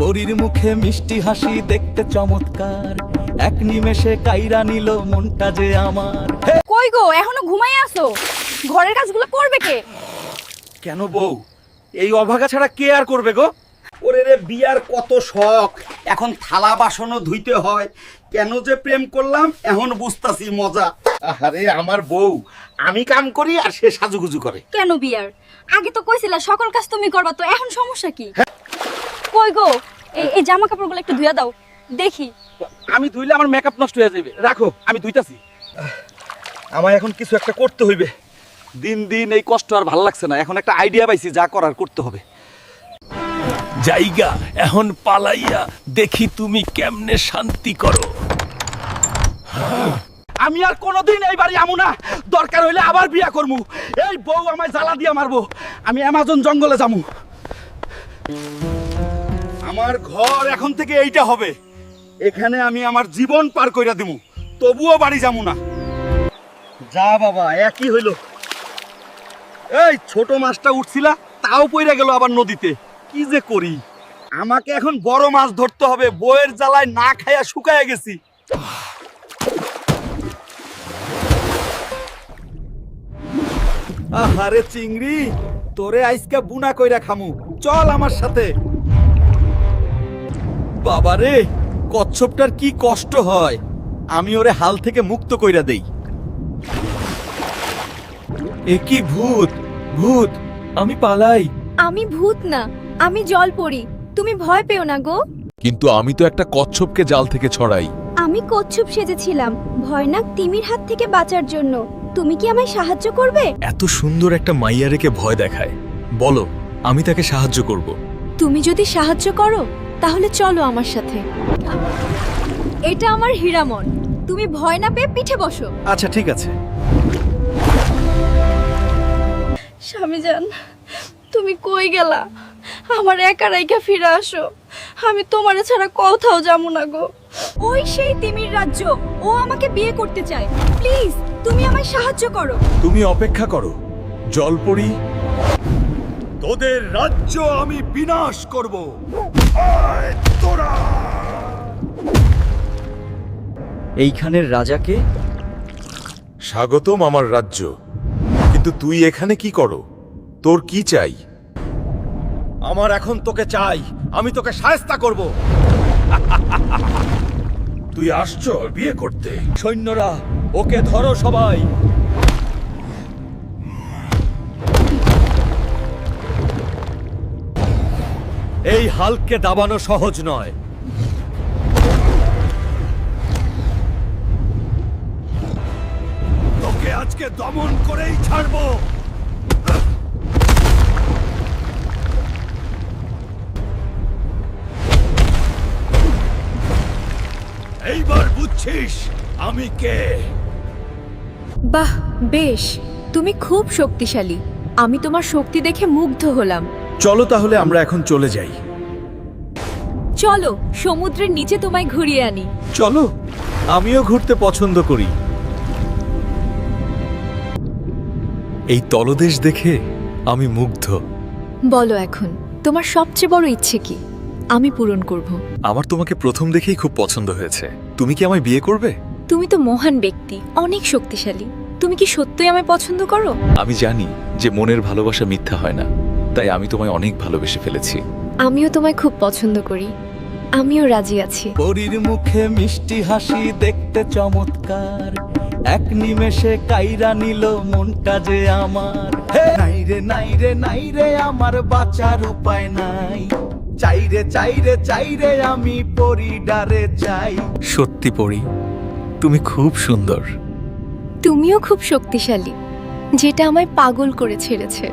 পরীর মুখে মিষ্টি হাসি দেখতে চমৎকার। এক নিমেষে কাইরা নিল মনটা যে আমার! কই গো এখনও ঘুমাই আসো ঘরের কাজগুলো করবে কে? কেন বউ? এই অভাগা ছাড়া কে আর করবে গো? ওরে রে বিয়ার কত শখ। এখন থালা বাসনও ধুইতে হয়। কেন যে প্রেম করলাম এখন বুঝতাছি মজা। আরে আমার বউ আমি কাম করি আর সে সাজুগুজু করে। কেন বিয়ার? আগে তো কইছিলা সকল কাজ তুমি করবা তো এখন সমস্যা কি? কই গো? এই এই জামা কাপড়গুলো একটু ধুয়া দাও। দেখি। আমি ধুইলে আমার মেকআপ নষ্ট হয়ে যাবে রাখো আমি ধুইতাছি। আমার এখন কিছু একটা করতে হইবে। দিন দিন এই কষ্ট আর ভালো লাগছে না। এখন একটা আইডিয়া পাইছি যা করার করতে হবে। জায়গা এখন পালাইয়া দেখি তুমি কেমনে শান্তি করো। আমি আর কোনোদিন এই বাড়ি আমু না। দরকার হইলে আবার বিয়া করমু। এই বউ আমায় জ্বালা দিয়া মারবো। আমি অ্যামাজন জঙ্গলে যামু। আমার ঘর এখন থেকে এইটা হবে। এখানে আমি আমার জীবন পার কইরা দিমু। তবুও বাড়ি যামু না। যা বাবা, একই হইল। এই, ছোট মাছটা উঠছিলা, তাও পইরা গেল আবার নদীতে। কি যে করি? আমাকে এখন বড় মাছ ধরতে হবে, বইয়ের জ্বালায় না খাইয়া শুকায়া গেছি। আহারে চিংড়ি, তোরে আইসকা বুনা কইরা খামু। চল আমার সাথে। বাবারে কচ্ছপটার কি কষ্ট হয়? আমি ওরে হাল থেকে মুক্ত কইরা দেই। এ কি ভূত? ভূত আমি পালাই। আমি ভূত না আমি জল পড়ি। তুমি ভয় পেও না গো। কিন্তু আমি তো একটা কচ্ছপকে জাল থেকে ছড়াই। আমি কচ্ছপ সেজেছিলাম ভয়নাক তিমির হাত থেকে বাঁচার জন্য। তুমি কি আমায় সাহায্য করবে? এত সুন্দর একটা মাইয়া রেখে ভয় দেখায়। বলো আমি তাকে সাহায্য করব। তুমি যদি সাহায্য করো তাহলে চলো আমার সাথে। এটা আমার হীরামন। তুমি ভয় না পেয়ে পিঠে বসো। আচ্ছা ঠিক আছে। স্বামীজান তুমি কই গেলা? আমার একা রাইকা ফিরে আসো। আমি তোমার ছাড়া কোথাও যাব না গো। ওই সেই তিমির রাজ্য। ও আমাকে বিয়ে করতে চায়। প্লিজ তুমি আমায় সাহায্য করো। তুমি অপেক্ষা করো। জলপরি তোদের রাজ্য আমি বিনাশ করব। এইখানের রাজাকে স্বাগতম আমার রাজ্য। কিন্তু তুই এখানে কি করো? তোর কি চাই? আমার এখন তোকে চাই। আমি তোকে সায়স্তা করব। তুই আসছো বিয়ে করতে। সৈন্যরা ওকে ধরো সবাই। এই হালকে দাবানো সহজ নয়। তোকে আজকে দমন করেই ছাড়বো। এইবার বুঝছিস আমি কে। বাহ, বেশ। তুমি খুব শক্তিশালী। আমি তোমার শক্তি দেখে মুগ্ধ হলাম। চলো তাহলে আমরা এখন চলে যাই। চলো সমুদ্রের নিচে তোমায় ঘুরিয়ে আনি। চলো আমিও ঘুরতে পছন্দ করি। এই তলদেশ দেখে আমি মুগ্ধ। বলো এখন তোমার সবচেয়ে বড় ইচ্ছে কি? আমি পূরণ করব। আমার তোমাকে প্রথম দেখেই খুব পছন্দ হয়েছে। তুমি কি আমায় বিয়ে করবে? তুমি তো মহান ব্যক্তি অনেক শক্তিশালী। তুমি কি সত্যই আমায় পছন্দ করো? আমি জানি যে মনের ভালোবাসা মিথ্যা হয় না। তাই আমি তোমায় অনেক ভালোবেসে ফেলেছি। আমিও তোমায় খুব পছন্দ করি। আমিও রাজি আছি। পরীর মুখে মিষ্টি হাসি দেখতে চমৎকার। এক নিমেষে কাইরা নিল মনটা যে আমার। হে! নাই রে নাই রে নাই রে আমার বাঁচার উপায় নাই। চাইরে চাইরে চাই রে চাই রে আমি পরিডারে চাই। সত্যি পড়ি তুমি খুব সুন্দর। তুমিও খুব শক্তিশালী যেটা আমায় পাগল করে ছেড়েছে।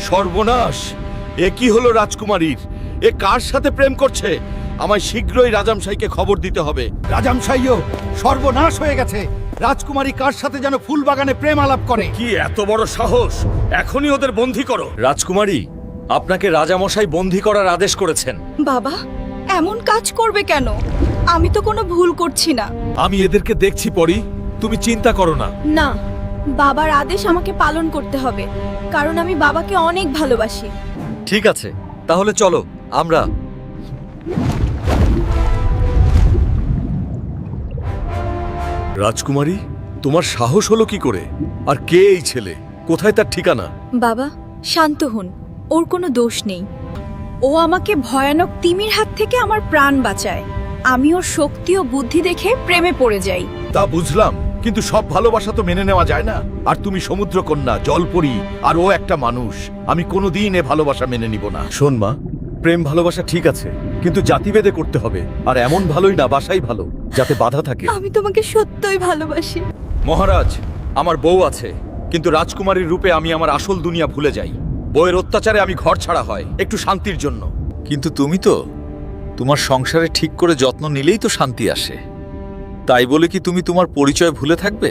সর্বনাশ। এ কি হলো রাজকুমারীর? এ কার সাথে প্রেম করছে? আমায় শীঘ্রই রাজামশাইকে খবর দিতে হবে। রাজামশাইও সর্বনাশ হয়ে গেছে। রাজকুমারী কার সাথে যেন ফুল বাগানে প্রেম আলাপ করে? কি এত বড় সাহস? এখনই ওদের বন্দি করো। রাজকুমারী আপনাকে রাজামশাই বন্দি করার আদেশ করেছেন। বাবা এমন কাজ করবে কেন? আমি তো কোনো ভুল করছি না। আমি এদেরকে দেখছি পরি তুমি চিন্তা করো না। না। বাবার আদেশ আমাকে পালন করতে হবে কারণ আমি বাবাকে অনেক ভালোবাসি। ঠিক আছে তাহলে চলো আমরা। রাজকুমারী তোমার সাহস হলো কি করে? আর কে এই ছেলে? কোথায় তার ঠিকানা? বাবা শান্ত হন ওর কোনো দোষ নেই। ও আমাকে ভয়ানক তিমির হাত থেকে আমার প্রাণ বাঁচায়। আমি ওর শক্তি ও বুদ্ধি দেখে প্রেমে পড়ে যাই। তা বুঝলাম কিন্তু সব ভালোবাসা তো মেনে নেওয়া যায় না। আর তুমি সমুদ্র কন্যা জলপরি আর ও একটা মানুষ। আমি কোনোদিন এ ভালোবাসা মেনে নিব না। শোন মা প্রেম ভালোবাসা ঠিক আছে কিন্তু জাতিভেদে করতে হবে। আর এমন ভালোই না বাসাই ভালো যাতে বাধা থাকে। আমি তোমাকে সত্যই ভালোবাসি। মহারাজ আমার বউ আছে কিন্তু রাজকুমারীর রূপে আমি আমার আসল দুনিয়া ভুলে যাই। বউয়ের অত্যাচারে আমি ঘর ছাড়া হয় একটু শান্তির জন্য। কিন্তু তুমি তো তোমার সংসারে ঠিক করে যত্ন নিলেই তো শান্তি আসে। তাই বলে কি তুমি তোমার পরিচয় ভুলে থাকবে?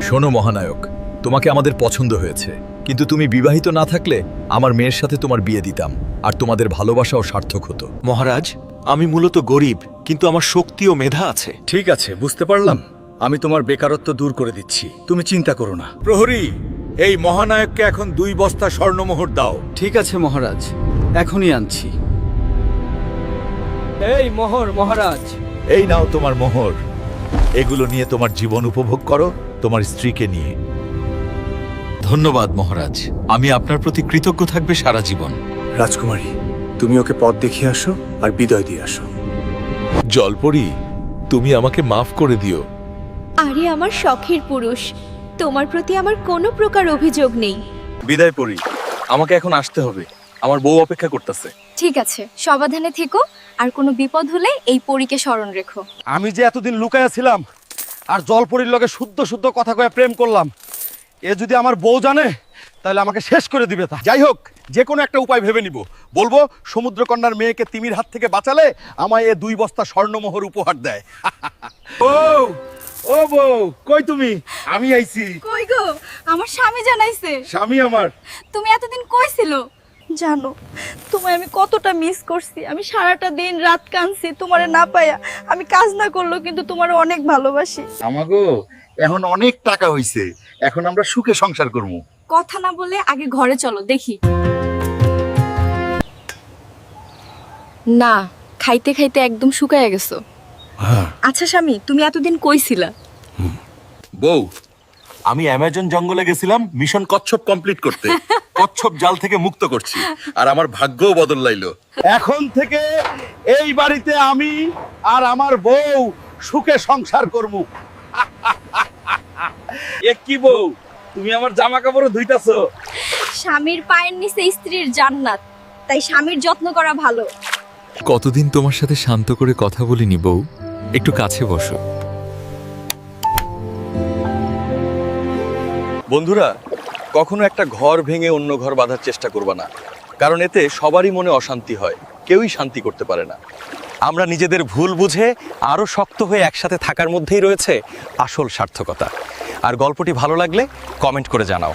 শোনো মহানায়ক তোমাকে আমাদের পছন্দ হয়েছে কিন্তু তুমি বিবাহিত না থাকলে আমার মেয়ের সাথে তোমার বিয়ে দিতাম আর তোমাদের ভালোবাসাও সার্থক হতো। মহারাজ আমি মূলত গরিব কিন্তু আমার শক্তি ও মেধা আছে। ঠিক আছে বুঝতে পারলাম। আমি তোমার বেকারত্ব দূর করে দিচ্ছি তুমি চিন্তা করো না। প্রহরী এই মহানায়ককে এখন দুই বস্তা স্বর্ণমোহর দাও। ঠিক আছে মহারাজ এখনই আনছি। এই মোহর মহারাজ। এই নাও তোমার মোহর। এগুলো নিয়ে তোমার জীবন উপভোগ করো তোমার স্ত্রীকে নিয়ে। ধন্যবাদ মহারাজ। আমি আপনার প্রতি কৃতজ্ঞ থাকবে সারা জীবন। রাজকুমারী তুমি ওকে পথ দেখিয়ে আসো আর বিদায় দিয়ে আসো। জলপরি তুমি আমাকে মাফ করে দিও। আরে আমার শখের পুরুষ। তোমার প্রতি আমার কোনো প্রকার অভিযোগ নেই। বিদায় পড়ি আমাকে এখন আসতে হবে। আমার বউ অপেক্ষা করতেছে। ঠিক আছে সাবধানে থেকো আর কোনো বিপদ হলে এই পরীকে স্মরণ রেখো। আমি যে এতদিন লুকায়া ছিলাম আর জলপরির লগে শুদ্ধ শুদ্ধ কথা কয়ে প্রেম করলাম এ যদি আমার বউ জানে তাহলে আমাকে শেষ করে দিবে তা। যাই হোক যে কোনো একটা উপায় ভেবে নিব। বলব সমুদ্রকন্যার মেয়েকে তিমির হাত থেকে বাঁচালে আমায় এ দুই বস্তা স্বর্ণমোহর উপহার দেয়। ও ও বউ কই তুমি? আমি আইছি। কই গো? আমার স্বামী জানাইছে। স্বামী আমার। তুমি এতদিন কই ছিল জানো তোমায় আমি কতটা মিস করছি। আমি সারাটা দিন রাত কাঁদছি তোমারে না পাইয়া। আমি কাজ না করল কিন্তু তোমার অনেক ভালোবাসি। আমাগো এখন অনেক টাকা হইছে। এখন আমরা সুখে সংসার করব কথা না বলে আগে ঘরে চলো দেখি। না খাইতে খাইতে একদম শুকায় গেছো। আচ্ছা স্বামী তুমি এতদিন কইছিলা? বউ আমি অ্যামাজন জঙ্গলে গেছিলাম মিশন কচ্ছপ কমপ্লিট করতে। কচ্ছপ জাল থেকে মুক্ত করছি। আর আমার ভাগ্যও বদল লাইলো। এখন থেকে এই বাড়িতে আমি আর আমার বউ সুখে সংসার করব। এ কি বউ? তুমি আমার জামা কাপড় ধুইতাছো। স্বামীর পায়ের নিচে স্ত্রীর জান্নাত। তাই স্বামীর যত্ন করা ভালো। কতদিন তোমার সাথে শান্ত করে কথা বলিনি বউ? একটু কাছে বসো। বন্ধুরা কখনো একটা ঘর ভেঙে অন্য ঘর বাঁধার চেষ্টা করবা না। কারণ এতে সবারই মনে অশান্তি হয়, কেউই শান্তি করতে পারে না। আমরা নিজেদের ভুল বুঝে আরও শক্ত হয়ে একসাথে থাকার মধ্যেই রয়েছে আসল সার্থকতা। আর গল্পটি ভালো লাগলে কমেন্ট করে জানাও।